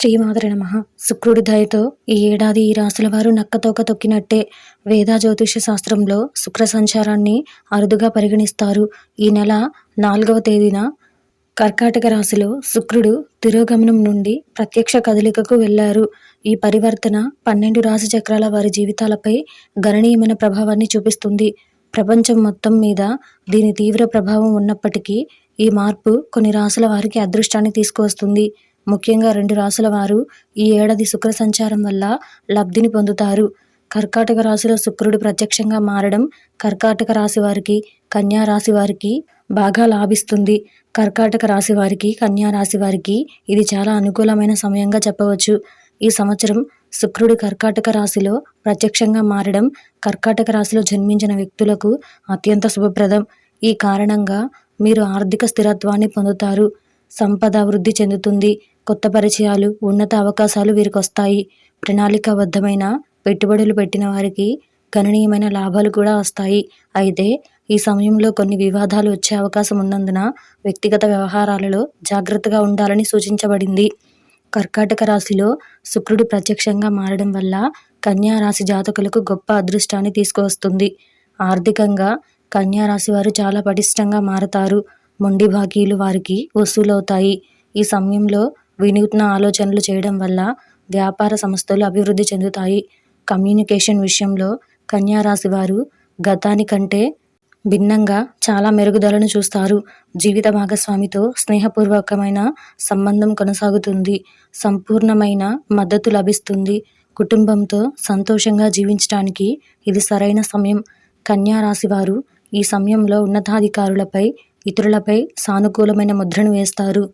శ్రీమాతరి నమ. శుక్రుడి దయతో ఈ ఏడాది ఈ రాశుల వారు నక్కతోక తొక్కినట్టే. వేద జ్యోతిష శాస్త్రంలో శుక్ర సంచారాన్ని అరుదుగా పరిగణిస్తారు. ఈ నెల నాలుగవ తేదీన కర్కాటక రాశిలో శుక్రుడు తిరోగమనం నుండి ప్రత్యక్ష కదలికకు వెళ్ళారు ఈ పరివర్తన పన్నెండు రాశి చక్రాల వారి జీవితాలపై గణనీయమైన ప్రభావాన్ని చూపిస్తుంది. ప్రపంచం మొత్తం మీద దీని తీవ్ర ప్రభావం ఉన్నప్పటికీ ఈ మార్పు కొన్ని రాశుల వారికి అదృష్టాన్ని తీసుకువస్తుంది. ముఖ్యంగా రెండు రాశుల వారు ఈ ఏడాది శుక్ర సంచారం వల్ల లబ్ధిని పొందుతారు. కర్కాటక రాశిలో శుక్రుడు ప్రత్యక్షంగా మారడం కర్కాటక రాశి వారికి కన్యా రాశి వారికి బాగా లాభిస్తుంది. కర్కాటక రాశి వారికి కన్యా రాశి వారికి ఇది చాలా అనుకూలమైన సమయంగా చెప్పవచ్చు. ఈ సంవత్సరం శుక్రుడు కర్కాటక రాశిలో ప్రత్యక్షంగా మారడం కర్కాటక రాశిలో జన్మించిన వ్యక్తులకు అత్యంత శుభప్రదం. ఈ కారణంగా మీరు ఆర్థిక స్థిరత్వాన్ని పొందుతారు. సంపద వృద్ధి చెందుతుంది. కొత్త పరిచయాలు ఉన్నత అవకాశాలు వీరికి వస్తాయి ప్రణాళికాబద్ధమైన పెట్టుబడులు పెట్టిన వారికి గణనీయమైన లాభాలు కూడా వస్తాయి. అయితే ఈ సమయంలో కొన్ని వివాదాలు వచ్చే అవకాశం ఉన్నందున వ్యక్తిగత వ్యవహారాలలో జాగ్రత్తగా ఉండాలని సూచించబడింది. కర్కాటక రాశిలో శుక్రుడు ప్రత్యక్షంగా మారడం వల్ల కన్యా రాశి జాతకులకు గొప్ప అదృష్టాన్ని తీసుకువస్తుంది. ఆర్థికంగా కన్యా రాశి వారు చాలా పటిష్టంగా మారతారు. మొండి బాకీలు వారికి వసూలవుతాయి. ఈ సమయంలో వినూత్న ఆలోచనలు చేయడం వల్ల వ్యాపార సంస్థలు అభివృద్ధి చెందుతాయి. కమ్యూనికేషన్ విషయంలో కన్యారాశి వారు గతానికంటే భిన్నంగా చాలా మెరుగుదలను చూస్తారు. జీవిత భాగస్వామితో స్నేహపూర్వకమైన సంబంధం కొనసాగుతుంది. సంపూర్ణమైన మద్దతు లభిస్తుంది. కుటుంబంతో సంతోషంగా జీవించడానికి ఇది సరైన సమయం. కన్యారాశి వారు ఈ సమయంలో ఉన్నతాధికారులపై ఇతరులపై సానుకూలమైన ముద్రను వేస్తారు.